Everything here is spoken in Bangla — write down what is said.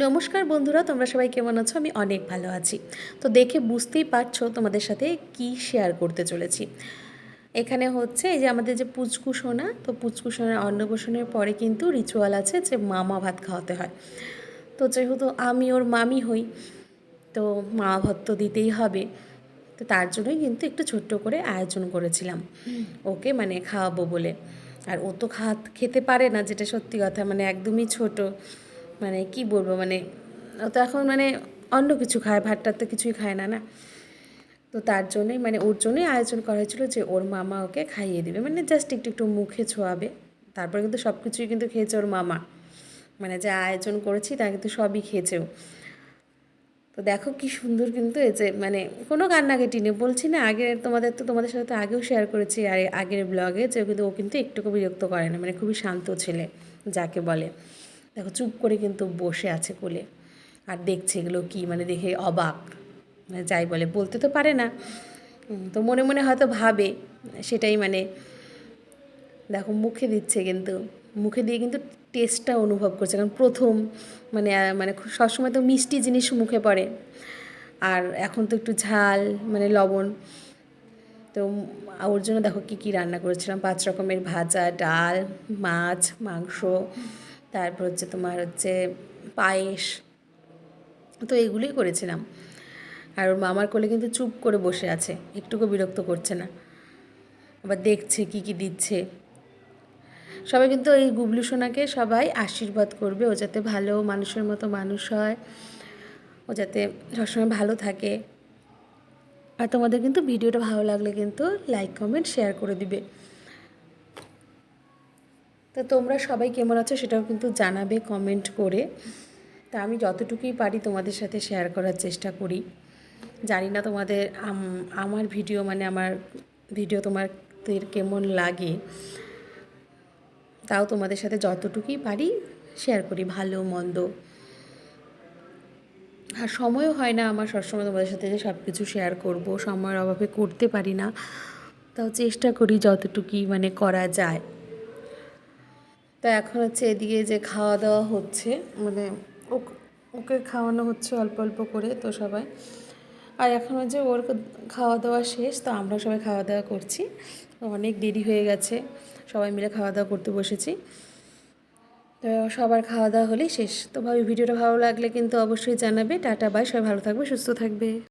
নমস্কার বন্ধুরা, তোমরা সবাই কেমন আছো? আমি অনেক ভালো আছি। তো দেখে বুঝতেই পারছ তোমাদের সাথে কি শেয়ার করতে চলেছি। এখানে হচ্ছে এই যে আমাদের যে পুচকু সোনা, তো পুচকু সোনার অন্নপ্রাশনের পরে কিন্তু রিচুয়াল আছে যে মামা ভাত খাওয়াতে হয়। তো যেহেতু আমি ওর মামি হই, তো মা ভাত তো দিতেই হবে। তো তার জন্যই কিন্তু একটু ছোট্ট করে আয়োজন করেছিলাম। ওকে মানে খাওয়াবো বলে। আর ও তো খাত, খেতে পারে না, যেটা সত্যি কথা মানে একদমই ছোট। মানে কি বলব মানে ও তো এখন মানে অন্য কিছু খায়, ভাতটা তো কিছুই খায় না না? তো তার জন্যই মানে ওর জন্যই আয়োজন করা হয়েছিল যে ওর মামা ওকে খাইয়ে দেবে মানে জাস্ট একটু একটু মুখে ছোঁয়াবে। তারপরে কিন্তু সব কিছুই কিন্তু খেয়েছে ওর মামা। মানে যা আয়োজন করেছি তা কিন্তু সবই খেয়েছেও তো দেখো কি সুন্দর কিন্তু এই যে মানে কোনো কান্নাকাটি নেই। বলছি না, আগে তোমাদের তো, তোমাদের সাথে তো আগেও শেয়ার করেছি, আর আগের ব্লগে যে কিন্তু ও কিন্তু একটুকু বিরক্ত করে না মানে খুবই শান্ত ছেলে, যাকে বলে। দেখো, চুপ করে কিন্তু বসে আছে কোলে। আর দেখছে এগুলো কি মানে দেখে অবাক। মানে যাই বলে, বলতে তো পারে না। তো মনে মনে হয়তো ভাবে, সেটাই মানে দেখো, মুখে দিচ্ছে কিন্তু। মুখে দিয়ে কিন্তু টেস্টটা অনুভব করছে, কারণ প্রথম মানে মানে সবসময় তো মিষ্টি জিনিস মুখে পড়ে। আর এখন তো একটু ঝাল মানে লবণ। তো ওর জন্য দেখো, কী কী রান্না করেছিলাম? পাঁচ রকমের ভাজা, ডাল, মাছ, মাংস। তারপর হচ্ছে তোমার হচ্ছে পায়েস। তো এগুলোই করেছিলাম। আর ওর মামার কোলে কিন্তু চুপ করে বসে আছে, একটুকু বিরক্ত করছে না। আবার দেখছে কি কি দিচ্ছে। সবাই কিন্তু এই গুবলু সোনাকে সবাই আশীর্বাদ করবে, ও যাতে ভালো মানুষের মতো মানুষ হয়, ও যাতে সবসময় ভালো থাকে। আর তোমাদের কিন্তু ভিডিওটা ভালো লাগলে কিন্তু লাইক কমেন্ট শেয়ার করে দিবে। তো তোমরা সবাই কেমন আছো সেটাও কিন্তু জানাবে কমেন্ট করে। তা আমি যতটুকুই পারি তোমাদের সাথে শেয়ার করার চেষ্টা করি। জানি না তোমাদের আমার ভিডিও মানে আমার ভিডিও তোমাদের কেমন লাগে। তাও তোমাদের সাথে যতটুকুই পারি শেয়ার করি, ভালো, মন্দ। আর সময়ও হয় না আমার সবসময় তোমাদের সাথে যে সব কিছু শেয়ার করব, সময়ের অভাবে করতে পারি না। তাও চেষ্টা করি যতটুকুই মানে করা যায়। তো এখন হচ্ছে এদিকে যে খাওয়া দাওয়া হচ্ছে মানে ওক- খাওয়ানো হচ্ছে অল্প অল্প করে তো সবাই। আর এখন হচ্ছে ওর খাওয়া দাওয়া শেষ, তো আমরা সবাই খাওয়া দাওয়া করছি। অনেক দেরি হয়ে গেছে, সবাই মিলে খাওয়া দাওয়া করতে বসেছি। তো সবার খাওয়া দাওয়া হলেই শেষ। তো ভাবি, ভিডিওটা ভালো লাগলে কিন্তু অবশ্যই জানাবে। টাটা বাই সবাই ভালো থাকবে, সুস্থ থাকবে।